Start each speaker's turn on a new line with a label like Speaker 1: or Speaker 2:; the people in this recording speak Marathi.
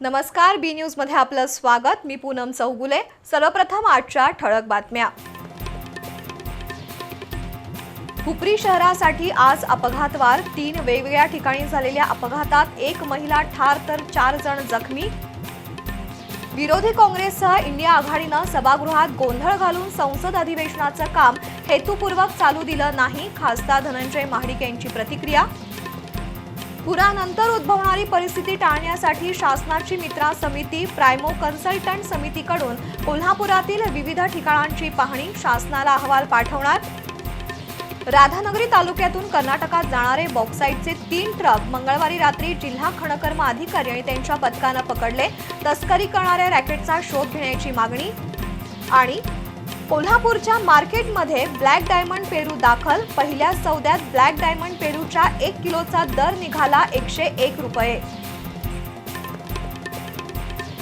Speaker 1: नमस्कार बी न्यूजमध्ये आपलं स्वागत. मी पूनम चौगुले. सर्वप्रथम आजच्या ठळक बातम्या. हुपरी शहरासाठी आज अपघातवार. तीन वेगवेगळ्या ठिकाणी झालेल्या अपघातात एक महिला ठार तर चार जण जखमी. विरोधी काँग्रेससह इंडिया आघाडीनं सभागृहात गोंधळ घालून संसद अधिवेशनाचं काम हेतुपूर्वक चालू दिलं नाही खासदार धनंजय महाडिक यांची प्रतिक्रिया. पुरानंतर उद्भवणारी परिस्थिती टाळण्यासाठी शासनाची मित्रा समिती प्रायमो कन्सल्टंट समितीकडून कोल्हापुरातील विविध ठिकाणांची पाहणी शासनाला अहवाल पाठवणार. राधानगरी तालुक्यातून कर्नाटकात जाणारे बॉक्साईटचे तीन ट्रक मंगळवारी रात्री जिल्हा खणकर्म अधिकारी आणि त्यांच्या पथकानं पकडले. तस्करी करणाऱ्या रॅकेटचा शोध घेण्याची मागणी आणि कोल्हापूरच्या मार्केटमध्ये ब्लॅक डायमंड पेरू दाखल. पहिल्या सौद्यात ब्लॅक डायमंड पेरूच्या एक किलोचा दर निघाला एकशे एक रुपये.